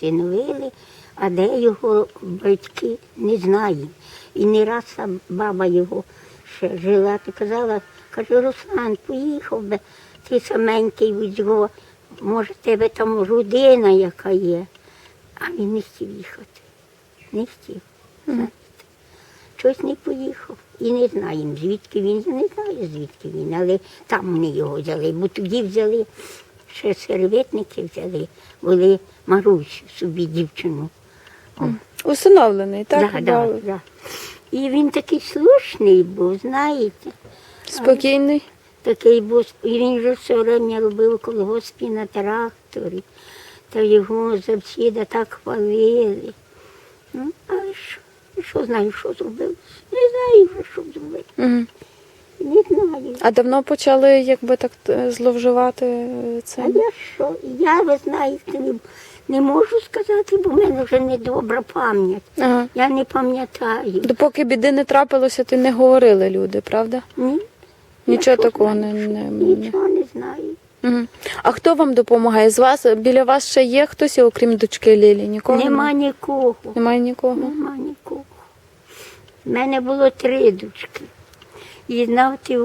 усиновили, а де його батьки не знаємо. І не раз сам баба його ще жила, то казала, каже, Руслан, поїхав би, ти саменький його, може, тебе там родина яка є. А він не хотів їхати. Не хотів. знаєте. Щось не поїхав. І не знаємо, звідки він. Я не знаю, звідки він, але там вони його взяли, бо тоді взяли, ще серветники взяли, були Марусю собі дівчину. О, Усиновлений, так? да, да, да. І він такий слушний був, знаєте. Спокійний. Такий був, і він же все время робив колгоспі на тракторі, та його завсіда так хвалили. Ну, але що, що знаю, що зробив? Не знаю, що зробив. Мгм. Знаю. А давно почали якби так е, зловживати е, А я що? Я, ви знаєте, не, не можу сказати, бо в мене вже недобра пам'ять. Ага. Я не пам'ятаю. Допоки біди не трапилося, ти не говорили люди, правда? Ні. Нічого Я такого не- не- Нічого не знаю. Угу. А хто вам допомагає? З вас біля вас ще є хтось, окрім дочки Лілі? Нікого? Нема нікого. Немає нікого. Нема нікого. У мене було три дочки. І знав ти